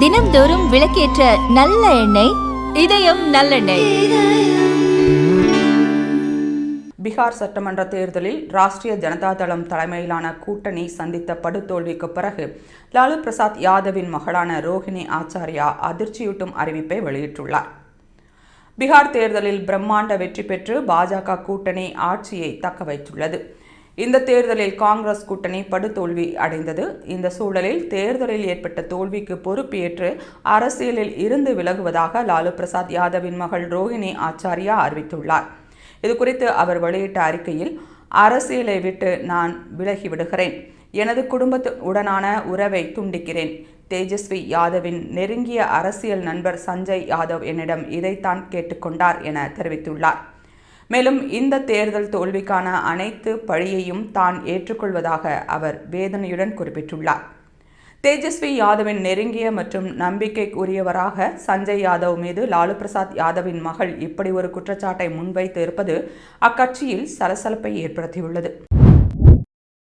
தினம்தோறும் விளக்கேற்ற நல்ல எண்ணெய் இதயம் நல்லெண்ணெய். பீகார் சட்டமன்ற தேர்தலில் ராஷ்டிரிய ஜனதா தளம் தலைமையிலான கூட்டணி சந்தித்த படுதோல்விக்கு பிறகு லாலு பிரசாத் யாதவின் மகளான ரோஹிணி ஆச்சாரியா அதிர்ச்சியூட்டும் அறிவிப்பை வெளியிட்டுள்ளார். பீகார் தேர்தலில் பிரம்மாண்ட வெற்றி பெற்று பாஜக கூட்டணி ஆட்சியை தக்க வைத்துள்ளது. இந்த தேர்தலில் காங்கிரஸ் கூட்டணி படுதோல்வி அடைந்தது. இந்த சூழலில் தேர்தலில் ஏற்பட்ட தோல்விக்கு பொறுப்பேற்று அரசியலில் இருந்து விலகுவதாக லாலு பிரசாத் யாதவின் மகள் ரோஹிணி ஆச்சாரியா அறிவித்துள்ளார். இதுகுறித்து அவர் வெளியிட்ட அறிக்கையில் அரசியலை விட்டு நான் விலகி விடுகிறேன். எனது குடும்பத்து உடனான உறவை துண்டிக்கிறேன். தேஜஸ்வி யாதவின் நெருங்கிய அரசியல் நண்பர் சஞ்சய் யாதவ் என்னிடம் இதைத்தான் கேட்டுக்கொண்டார் என தெரிவித்துள்ளார். மேலும் இந்த தேர்தல் தோல்விக்கான அனைத்து பழியையும் தான் ஏற்றுக்கொள்வதாக அவர் வேதனையுடன் குறிப்பிட்டுள்ளார். தேஜஸ்வி யாதவின் நெருங்கிய மற்றும் நம்பிக்கைக்குரியவராக சஞ்சய் யாதவ் மீது லாலு பிரசாத் யாதவின் மகள் இப்படி ஒரு குற்றச்சாட்டை முன்வைத்து இருப்பது அக்கட்சியில் சலசலப்பை ஏற்படுத்தியுள்ளது.